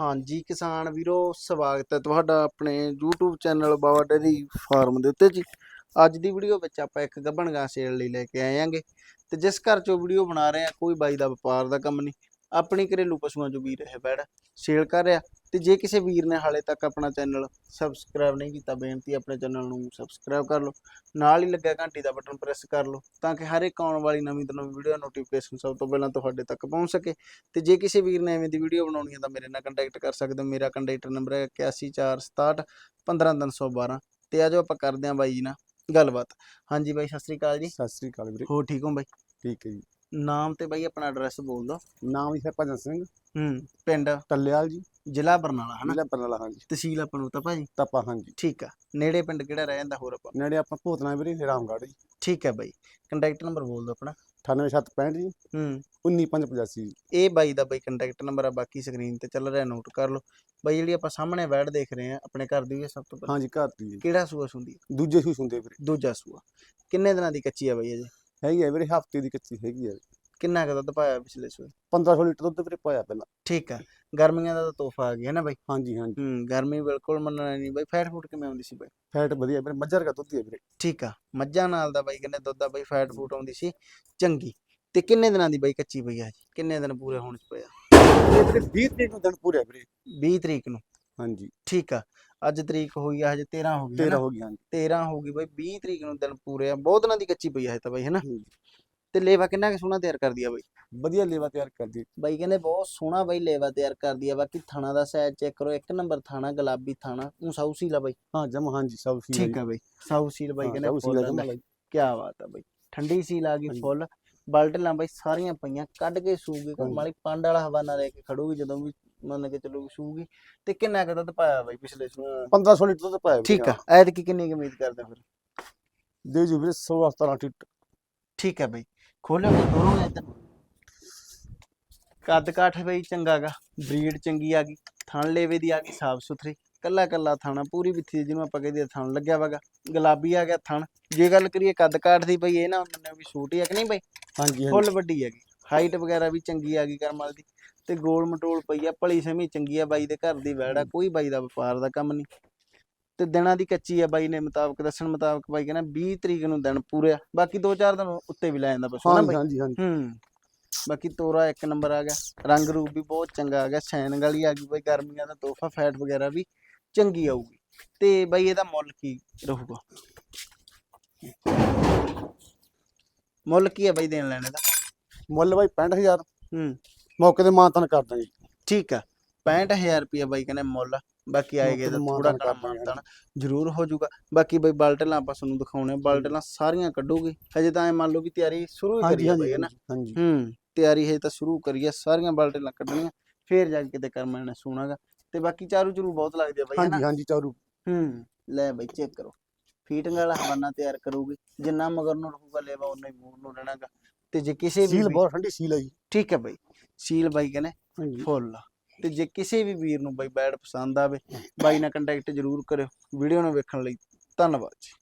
ਹਾਂਜੀ, ਕਿਸਾਨ ਵੀਰੋ, ਸਵਾਗਤ ਹੈ ਤੁਹਾਡਾ ਆਪਣੇ YouTube channel Baba dairy farm ਦੇ ਉੱਤੇ ਜੀ। ਅੱਜ ਦੀ ਵੀਡੀਓ ਵਿੱਚ ਆਪਾਂ ਇੱਕ ਗੱਭਣ ਗਾਂ ਸੇਲ ਲਈ ਲੈ ਕੇ ਆਏ ਆਂਗੇ ਤੇ ਜਿਸ ਘਰ ਚੋਂ ਵੀਡੀਓ ਬਣਾ ਰਹੇ ਆ, ਕੋਈ ਬਾਈ ਦਾ ਵਪਾਰ ਦਾ ਕੰਮ ਨਹੀਂ। ਆਪਣੀ ਘਰੇਲੂ ਪਸ਼ੂਆਂ ਚੋਂ ਵੀਰ ਇਹ ਬੈੜ ਸੇਲ ਕਰ ਰਿਹਾ। ਤੇ ਜੇ ਕਿਸੇ ਵੀਰ ਨੇ ਹਾਲੇ ਤੱਕ ਆਪਣਾ ਚੈਨਲ ਸਬਸਕ੍ਰਾਈਬ ਨਹੀਂ ਕੀਤਾ ਬੇਨਤੀ ਆਪਣੇ ਚੈਨਲ ਨੂੰ ਸਬਸਕ੍ਰਾਈਬ ਕਰ ਲਓ। ਨਾਲ ਹੀ ਲੱਗਿਆ ਘੰਟੀ ਦਾ ਬਟਨ ਪ੍ਰੈਸ ਕਰ ਲਓ ਤਾਂ ਕਿ ਹਰ ਇੱਕ ਆਉਣ ਵਾਲੀ ਨਵੀਂ ਤੋਂ ਨਵੀਂ ਵੀਡੀਓ ਨੋਟੀਫਿਕੇਸ਼ਨ ਸਭ ਤੋਂ ਪਹਿਲਾਂ ਤੁਹਾਡੇ ਤੱਕ ਪਹੁੰਚ ਸਕੇ। ਤੇ ਜੇ ਕਿਸੇ ਵੀਰ ਨੇ ਐਵੇਂ ਦੀ ਵੀਡੀਓ ਬਣਾਉਣੀ ਹੈ ਤਾਂ ਮੇਰੇ ਨਾਲ ਕੰਟੈਕਟ ਕਰ ਸਕਦੇ ਹੋ। ਮੇਰਾ ਕੰਟੈਕਟ ਨੰਬਰ ਹੈ 814661 15312 ਤੇ ਆਜੋ ਆਪਾਂ ਕਰਦੇ ਹਾਂ ਬਾਈ ਜੀ ਨਾਲ ਗੱਲਬਾਤ। ਹਾਂਜੀ ਬਾਈ ਸਤਿ ਸ੍ਰੀ ਅਕਾਲ ਜੀ। ਸਤਿ ਸ੍ਰੀ ਅਕਾਲ ਵੀਰੇ। ਹੋ ਠੀਕ ਹੋ ਬਾਈ? ਠੀਕ ਹੈ ਜੀ। ਨਾਮ ਤੇ ਬਾਈ ਆਪਣਾ ਐਡਰੈਸ ਬੋਲ ਦਿਓ। ਨਾਮ ਹੈ ਭਜਨ ਸਿੰਘ। ਹੂੰ ਪਿੰਡ? ਟੱਲਿਆਲ ਜੀ। ਜ਼ਿਲ੍ਹਾ ਬਰਨਾਲਾ ਹਨਾ? ਜ਼ਿਲ੍ਹਾ ਬਰਨਾਲਾ ਹਾਂਜੀ। ਤਹਿਸੀਲ ਆਪਾਂ ਨੂੰ ਤਾਂ ਭਾਜੀ? ਤਪਾ ਹਾਂਜੀ। ਠੀਕ ਆ। ਨੇੜੇ ਪਿੰਡ ਕਿਹੜਾ ਰਹਿ ਜਾਂਦਾ ਹੋਰ ਆਪਾਂ? ਨੇੜੇ ਆਪਾਂ ਭੂਤਨਾ ਵੀਰੇ ਰਾਮਗੜ੍ਹ ਜੀ। ਠੀਕ ਹੈ ਬਾਈ। ਕੰਟੈਕਟ ਨੰਬਰ ਬੋਲ ਦਿਓ ਆਪਣਾ। 98765 ਜੀ। ਹੂੰ। 19585 ਇਹ ਬਾਈ ਦਾ ਬਾਈ ਕੰਟੈਕਟ ਨੰਬਰ ਆ ਬਾਕੀ ਸਕਰੀਨ ਤੇ ਚੱਲ ਰਿਹਾ ਨੋਟ ਕਰ ਲਓ। ਬਾਈ ਜਿਹੜੀ ਆਪਾਂ ਸਾਹਮਣੇ ਬੈਡ ਦੇਖ ਰਹੇ ਆ ਆਪਣੇ ਘਰ ਦੀ ਵੀ ਆ ਸਭ ਤੋਂ ਪਹਿਲਾਂ। ਹਾਂਜੀ ਘਰ ਦੀ ਕਿਹੜਾ ਸੂਆ ਸੁੰਦੀ ਦੂਜੇ ਸੂਈ ਹੁੰਦੇ ਵੀਰੇ। ਦੂਜਾ ਸੂਆ। ਕਿੰਨੇ ਦਿਨਾਂ ਦੀ ਕੱਚੀ ਆ ਬਾਈ ਅਜੇ ਹੈਗੀ ਹੈ ਵੀਰੇ ਹਫ਼ਤੇ ਦੀ ਕੱਚੀ ਹੈਗੀ ਹੈ ਕਿੰਨਾ ਕੁ ਦੁੱਧ ਪਾਇਆ ਪਿਛਲੇ ਸੂਏ? 1500 ਲੀਟਰ ਦੁੱਧ ਵੀਰੇ ਪਾਇਆ ਪਹਿਲਾਂ। ਠੀਕ ਆ। ਗਰਮੀਆਂ ਦਾ ਤਾਂ ਤੋਹਫਾ ਆ ਗਿਆ ਨਾ ਬਾਈ? ਹਾਂਜੀ ਹਾਂਜੀ। ਹੂੰ ਗਰਮੀ ਬਿਲਕੁਲ ਮੰਨਣਾ ਨਹੀਂ ਬਾਈ ਫੈਟ ਫੂਟ ਕਿਵੇਂ ਆਉਂਦੀ ਸੀ ਬਾਈ? ਫੈਟ ਵਧੀਆ ਵੀਰੇ ਮੱਝਰ ਦਾ ਦੁੱਧ ਹੀ ਹੈ ਵੀਰੇ। ਠੀਕ ਆ ਮੱਝਾਂ ਨਾਲ ਦਾ ਬਾਈ ਕਹਿੰਦੇ ਦੁੱਧ ਦਾ ਬਾਈ ਫੈਟ ਫੂਟ ਆਉਂਦੀ ਸੀ ਚੰਗੀ। ਤੇ ਕਿੰਨੇ ਦਿਨਾਂ ਦੀ ਬਾਈ ਕੱਚੀ ਪਈ ਆ ਜੀ ਕਿੰਨੇ ਦਿਨ ਪੂਰੇ ਹੋਣ ਚ ਪਿਆ? ਇਹ ਵੀਰੇ 20 ਤਰੀਕ ਨੂੰ ਦਿਨ ਪੂਰੇ ਆ ਵੀਰੇ। 20 ਤਰੀਕ ਨੂੰ? ਹਾਂਜੀ। ਠੀਕ ਆ ਅੱਜ ਤਰੀਕ ਹੋਈ ਆ ਹਜੇ 13 ਹੋ ਗਈ 13 ਹੈ ਗਈ ਹਾਂਜੀ। 13 ਹੋ ਗਈ ਬਾਈ 20 ਤਰੀਕ ਨੂੰ ਦਿਨ ਪੂਰੇ ਆ ਬਹੁਤ ਦਿਨਾਂ ਦੀ ਕੱਚੀ ਪਈ ਆ ਹਜੇ ਤਾਂ ਬਾਈ ਹੈਨਾ। ਤੇ ਲੇਵਾ ਕਿੰਨਾ ਕੁ ਸੋਹਣਾ ਤਿਆਰ ਕਰਦੀ ਆ ਬਾਈ? ਵਧੀਆ ਲੇਵਾ ਤਿਆਰ ਕਰਦੀ ਬਾਈ ਕਹਿੰਦੇ ਬਹੁਤ ਸੋਹਣਾ ਬਾਈ ਲੇਵਾ ਤਿਆਰ ਕਰਦੀ ਆ ਬਾਕੀ ਥਾਣਾ ਦਾ ਸਾਈਜ਼ ਚੈੱਕ ਕਰੋ। ਇੱਕ ਨੰਬਰ ਥਾਣਾ ਗੁਲਾਬੀ ਥਾਣਾ। ਉਹ ਸਾਊ ਸੀਲ ਆ ਬਾਈ। ਹਾਂ ਜਮ ਹਾਂਜੀ ਸਭ ਸੀ ਠੀਕ ਆ ਬਾਈ। ਸਾਊ ਸੀਲ ਬਾਈ ਕਹਿੰਦੇ ਸਭ ਸੀ ਫੁੱਲ ਜਮ। ਕਿਆ ਬਾਤ ਆ ਬਾਈ। ਠੰਡੀ ਸੀਲ ਆ ਗਈ। ਫੁੱਲ। ਬਲਟਲਾਂ ਬਾਈ ਸਾਰੀਆਂ ਪਈਆਂ। ਕੱਢ ਕੇ ਸੂਗੀ ਹਾਂਜੀ। ਮਾਲੀ ਪੰਡ ਵਾਲਾ ਹਵਾਨਾ ਲੈ ਕੇ ਖੜੂਗੀ। ਜਦੋਂ ਵੀ ਮੰਨ ਕੇ ਚੱਲੋ ਸੂਗੀ। ਤੇ ਕਿੰਨਾ ਕੁ ਦੁੱਧ ਪਾਇਆ ਬਾਈ ਪਿਛਲੇ ਸੂ 1500 ਲੀਟਰ ਦੁੱਧ ਪਾਇਆ ਠੀਕ ਆ। ਹਾਂ। ਐਤਕੀ ਕਿੰਨੀ ਕੁ ਉਮੀਦ ਕਰਦੇ ਫਿਰ? ਦੇ ਜੂ ਵੀਰੇ 16 17 ਲੀਟਰ। ਠੀਕ ਹੈ ਬਈ। ਬਈ ਦੋਨੋਂ ਇੱਧਰ। ਕੱਦ ਕਾਠ ਬਈ ਚੰਗਾ ਗਾ ਬਰੀਡ ਚੰਗੀ ਆ ਗਈ ਥਣ ਲੇਵੇ ਦੀ ਆ ਗਈ ਸਾਫ਼ ਸੁਥਰੀ ਕੱਲਾ ਕੱਲਾ ਥਾਣਾ ਪੂਰੀ ਵਿੱਥੀ ਜਿਹਨੂੰ ਆਪਾਂ ਕਹਿੰਦੇ ਥਣ ਲੱਗਿਆ ਵਾਗਾ ਗੁਲਾਬੀ ਆ ਗਿਆ ਥਣ ਜੇ ਗੱਲ ਕਰੀਏ ਕੱਦ ਕਾਠ ਦੀ ਬਈ ਇਹ ਨਾ ਮੰਨਿਓ ਵੀ ਛੋਟੀ ਆ ਕਿ ਨਹੀਂ ਬਈ? ਹਾਂਜੀ ਫੁੱਲ ਵੱਡੀ ਹੈਗੀ ਹਾਈਟ ਵਗੈਰਾ ਵੀ ਚੰਗੀ ਆ ਗਈ ਕਰਮਲ ਦੀ ਤੇ ਗੋਲ ਮਟੋਲ ਪਈ ਆ ਭਲੀ ਸਮੀ ਚੰਗੀ ਆ ਬਾਈ ਦੇ ਘਰ ਦੀ ਵੈੜ ਕੋਈ ਬਾਈ ਦਾ ਵਪਾਰ ਦਾ ਕੰਮ ਨਹੀਂ। ਤੇ ਦਿਨਾਂ ਦੀ ਕੱਚੀ ਆ ਬਾਈ ਨੇ ਮੁਤਾਬਕ ਦੱਸਣ ਮੁਤਾਬਕ ਬਾਈ ਕਹਿੰਦਾ 20 ਤਰੀਕ ਨੂੰ ਦਿਨ ਪੂਰੇ ਆ ਬਾਕੀ 2-4 ਦਿਨ ਉੱਤੇ ਵੀ ਲੈ ਜਾਂਦਾ ਪਸ਼ੂ ਨਾ ਬਾਈ। ਹਾਂਜੀ ਹਾਂਜੀ। ਹੂੰ। ਬਾਕੀ ਤੋਰਾ ਇੱਕ ਨੰਬਰ ਆ ਗਿਆ। ਰੰਗ ਰੂਪ ਵੀ ਬਹੁਤ ਚੰਗਾ ਆ ਗਿਆ। ਸੈਨ ਵਾਲੀ ਆ ਗਈ ਬਾਈ ਗਰਮੀਆਂ ਦਾ ਤੋਹਫਾ ਫੈਟ ਵਗੈਰਾ ਵੀ ਚੰਗੀ ਆਊਗੀ। ਤੇ ਬਾਈ ਇਹਦਾ ਮੁੱਲ ਕੀ ਰਹੂਗਾ? ਮੁੱਲ ਕੀ ਆ ਬਾਈ ਦੇਣ ਲੈਣੇ ਦਾ? ਮੁੱਲ ਬਾਈ 65000 ਹੂੰ। ਮੌਕੇ ਤੇ ਮਾਨਤਨ ਕਰ ਦਾਂਗੇ। ਠੀਕ ਆ। 65000 ਰੁਪਏ ਬਾਈ ਕਹਿੰਦੇ ਮੁੱਲ ਬਾਕੀ ਆਏਗੇ ਤਾਂ ਥੋੜਾ ਘਣਾ ਮਾਨਤਾਨ ਜ਼ਰੂਰ ਹੋ ਜਾਊਗਾ। ਬਾਕੀ ਬਾਈ ਬਾਲਟਲਾਂ ਆਪਾਂ ਤੁਹਾਨੂੰ ਦਿਖਾਉਣੇ ਬਾਲਟਲਾਂ ਸਾਰੀਆਂ ਕੱਢੂਗੀ। ਹਜੇ ਤਾਂ ਐ ਮੰਨ ਲਓ ਵੀ ਤਿਆਰੀ ਸ਼ੁਰੂ ਹੀ ਕਰੀ ਹੈ ਨਾ? ਹਾਂਜੀ। ਹੂੰ। ਤਿਆਰੀ ਹਜੇ ਤਾਂ ਸ਼ੁਰੂ ਕਰੀ ਆ ਸਾਰੀਆਂ ਬਾਲਟਲਾਂ ਕੱਢਣੀਆਂ ਫੇਰ ਜਾ ਕੇ ਕਿਤੇ ਕਰਮਾਂ ਨੇ ਸੁਣਾਗਾ ਤੇ ਬਾਕੀ ਚਾਰੂ ਚਰੂ ਬਹੁਤ ਲੱਗਦੇ ਆ ਬਾਈ ਹੈ ਹਾਂਜੀ ਹਾਂਜੀ ਚਾਰੂ। ਹੂੰ ਲੈ ਬਾਈ ਚੈੱਕ ਕਰੋ। ਫੀਟਿੰਗ ਵਾਲਾ ਹਵਾਨਾ ਤਿਆਰ ਕਰੂਗੀ ਜਿੰਨਾ ਮਗਰ ਨੂੰ ਰਹੂਗਾ ਲੈਵਾ ਉਨਾ ਹੀ ਮੂਰ ਨੂੰ ਰਹਿਣਾਗਾ। ਤੇ ਜੇ ਕਿਸੇ ਵੀ ਸੀਲ ਬਹੁਤ ਠੰਡੀ ਸੀਲ ਹੈ ਜੀ। ਠੀਕ ਹੈ ਬਾਈ ਸੀਲ ਬਾਈ ਕਹਿੰਦੇ ਫੁੱਲ ਤੇ ਜੇ ਕਿਸੇ ਵੀ ਵੀਰ ਨੂੰ ਬਾਈ ਬੈਡ ਪਸੰਦ ਆਵੇ ਬਾਈ ਨਾਲ ਕੰਟੈਕਟ ਜ਼ਰੂਰ ਕਰਿਓ। ਵੀਡੀਓ ਨੂੰ ਵੇਖਣ ਲਈ ਧੰਨਵਾਦ ਜੀ।